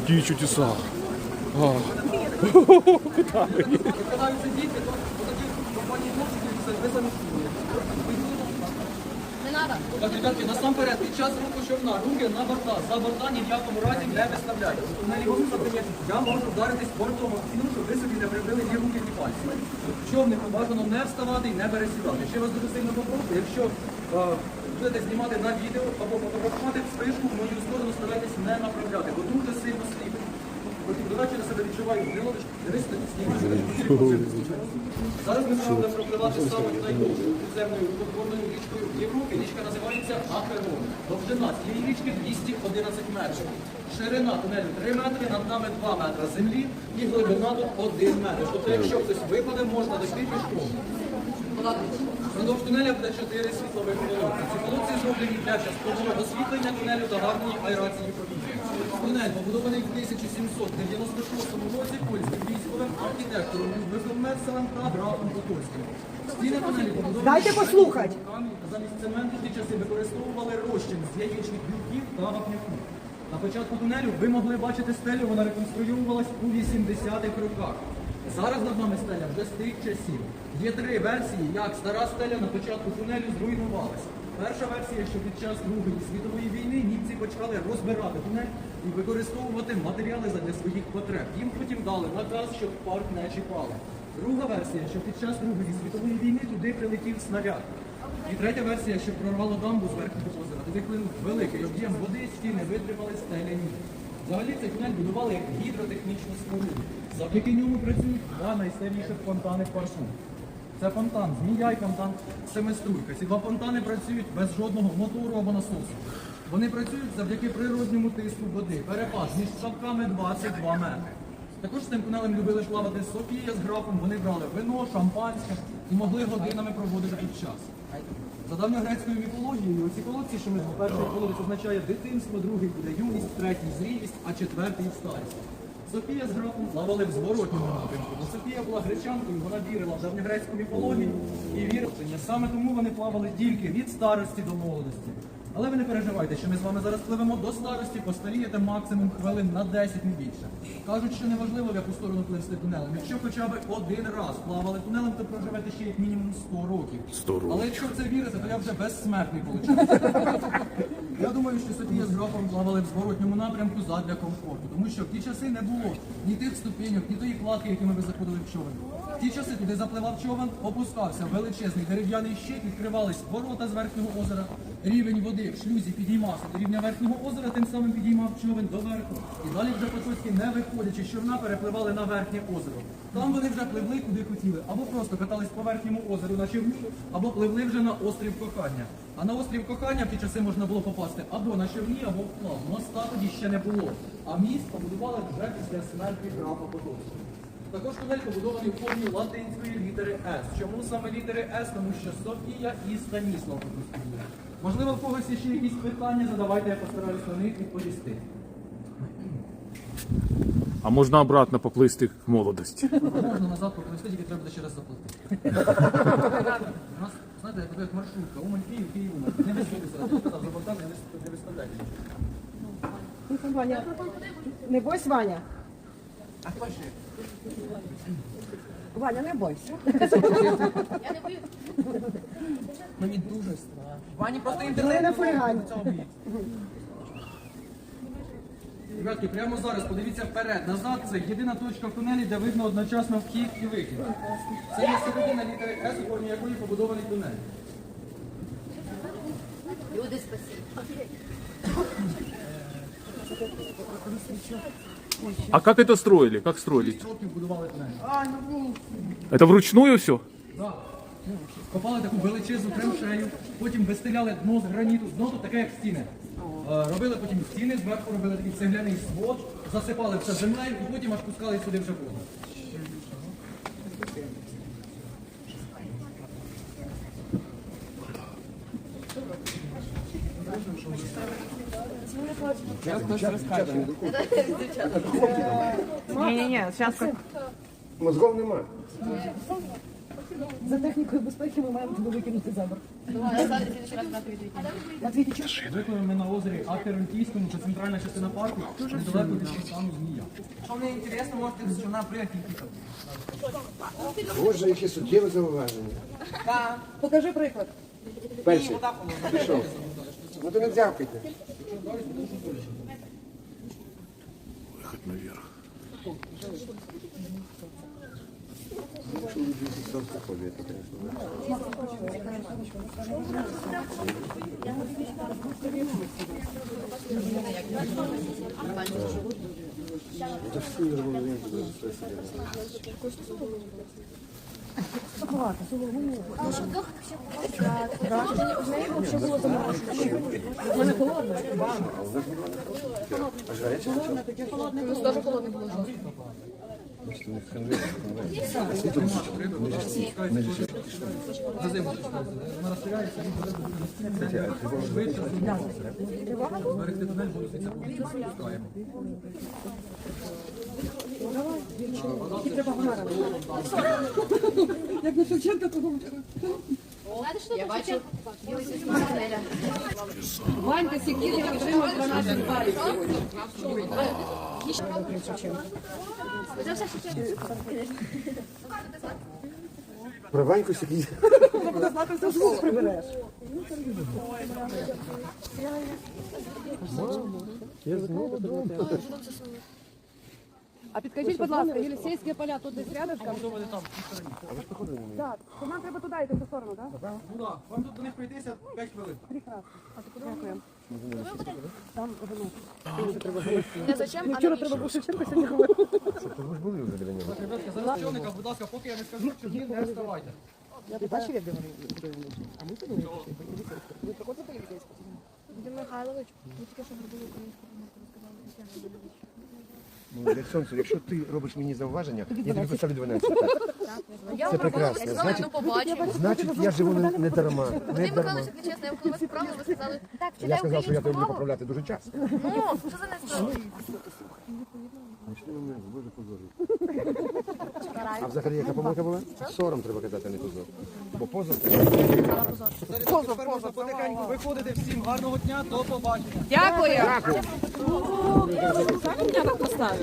Какие чудеса. Куда Коли діти, то тоді компанії це ви заміщені. Не. Так, ребятки, насамперед, під час руху човна, руки на борта, за борта ні в якому разі не виставляйте. На лівому запині я можу вдаритись бортом об стіну, щоб ви собі не прибили ні руки, ні пальці. Човнику бажано не вставати і не пересідати. Ще вас дуже сильно попрошу, якщо е, будете знімати на відео або фотографувати вспишку, в мою сторону старайтесь не направляти, бо дуже сильно сліпить. Потім додачі на себе відчуваю гнилодиш, дивись на стіну. Зараз ми вами пропливати саме найдовшою підземною водною річкою в Європі. Річка називається Аперон. Довжина цієї річки 211 метрів. Ширина тунелю 3 метри, над нами 2 метри землі і глибина тут 1 метр. Тобто, якщо хтось випаде, можна дойти пішком. Впродовж тунеля буде 4 світлових колонки. Ці колонки зроблені для часткового освітлення тунелю та гарної аерації повітря. Тунель побудований в 1796 році польським військовим архітектором Людвигом Месселем та графом Потоцьким. Стіни тунелі побудовані Дайте послухати. камінь. Замість цементу ті часи використовували розчин з яєчних білків та вапняку. На початку тунелю ви могли бачити стелю, вона реконструювалась у 80-х роках. Зараз над нами стеля вже з тих часів. Є три версії, як стара стеля на початку тунелю зруйнувалася. Перша версія, що під час Другої світової війни німці почали розбирати тунель і використовувати матеріали для своїх потреб. Їм потім дали наказ, щоб парк не чіпали. Друга версія, що під час Другої світової війни туди прилетів снаряд. І третя версія, що прорвало дамбу з верхнього озера. Туди хлинув великий об'єм води, стіни витримали стеляні. Взагалі цей тунель будували як гідротехнічну споруду. Завдяки ньому працюють два найстаріших фонтани в парку. Це фонтан Змія і фонтан Семиструлька. Ці два фонтани працюють без жодного мотору або насосу. Вони працюють завдяки природньому тиску води. Перепад між ставками 22 метри. Також з цим тунелем любили плавати Софія з графом. Вони брали вино, шампанське і могли годинами проводити тут час. За давньогрецькою міфологією, оці колодці, що ми перший колодець означає дитинство, другий буде юність, третій зрілість, а четвертий старість. Софія з графом плавали в зворотньому напрямку. Бо Софія була гречанкою, вона вірила в давньогрецьку міфологію і вірила. Саме тому вони плавали тільки від старості до молодості. Але ви не переживайте, що ми з вами зараз пливемо до старості, постарієте максимум хвилин на 10 не більше. Кажуть, що неважливо, в яку сторону пливсти тунелем. Якщо хоча б один раз плавали тунелем, то проживете ще як мінімум 100 років. 100 років. Але якщо в це вірите, то я вже безсмертний виходить. Я думаю, що Софія з графом плавали в зворотньому напрямку задля комфорту, тому що в ті часи не було ні тих ступеньок, ні тої кладки, якими ви заходили в човен. В ті часи туди запливав човен, опускався величезний дерев'яний щит, відкривались ворота з верхнього озера. Рівень води в шлюзі підіймався до рівня верхнього озера, тим самим підіймав човен до верху. І далі вже потоцьки, не виходячи з човна, перепливали на верхнє озеро. Там вони вже пливли куди хотіли, або просто катались по верхньому озеру на човні, або пливли вже на острів кохання. А на острів кохання в ті часи можна було попасти або на човні, або вплав. Моста тоді ще не було. А міст побудували вже після смерті графа Потоцького. Також тунель побудований у формі латинської літери С. Чому саме літери С? Тому що Софія і Станіслав були. Можливо, в когось є ще якісь питання, задавайте, я постараюсь на них відповісти. А можна обратно поплисти к молодості. Можна назад поповісти, тільки треба буде ще раз заплатити. У нас, знаєте, як як маршрутка, Умань Київ, Київ Умань. Не висунутися, я сказав, за не вис- не виставляйте. Ваня, не бойся, Ваня. А хто ще? Ваня, не бойся. Я не боюсь. Мені дуже страшно. Вані просто інтернет. на фулігані. Ребятки, прямо зараз подивіться вперед, назад. Це єдина точка в тунелі, де видно одночасно вхід і вихід. Це є середина літери С, у формі якої побудований тунель. Люди спасибо. А как это строили? Как строили? Это вручную все? Да. Копали таку величезну траншею, потім вистеляли дно з граніту, дно тут таке, як стіни. Е, Робили потім стіни, зверху робили такий цегляний свод, засипали все землею і потім аж пускали сюди вже воду. Ні-ні-ні, зараз Мозгов немає. За технікою безпеки ми маємо тебе викинути за борт. На? Виконуємо на озері Ахеронтійському, це центральна частина парку, недалеко від фонтану Змія. Що мені інтересно, можете що на приїхати. Боже, які суттєві зауваження. Покажи приклад. Перший. Пішов. Ну то не дзявкайте. Выход наверх. Дуже холодний було. Вона розширяється, він буде швидше Як на Шевченка, то Я бачу. Тунеля. Ванька Сікірі отримав 12 балів. Про Ваньку сякий. Ти звук прибереш. А підкажіть, будь ласка, Єлісейські поля тут десь рядышком? Так, то нам треба туди йти в ту сторону, так? Ну так, вам тут до них пройтися 5 хвилин. Дякую. Не зачем, а Вчора треба було сьогодні говорити. Ви ж були вже біля нього. Ребятка, за начальника, будь ласка, поки я не скажу, що ні, не вставайте. Ти бачив, як говорили? А ми туди не пішли. Ви проходите Михайлович, ви тільки що зробили українську розказали. Ну, для сонця, якщо ти робиш мені зауваження, я тобі поставлю 12. Я Це прекрасно. Значить, ну значить, я живу не, не дарма. Не дарма. Михайлович, я коли вас правила, ви сказали, так, Я вчитай сказав, що я тебе буду мову. поправляти дуже часто. Ну, що за несправа? А взагалі яка помилка була? Сором треба казати, а не позор. Бо позор Тепер можна потихеньку виходити всім. Гарного дня, до побачення. Дякую. Ой, зараз.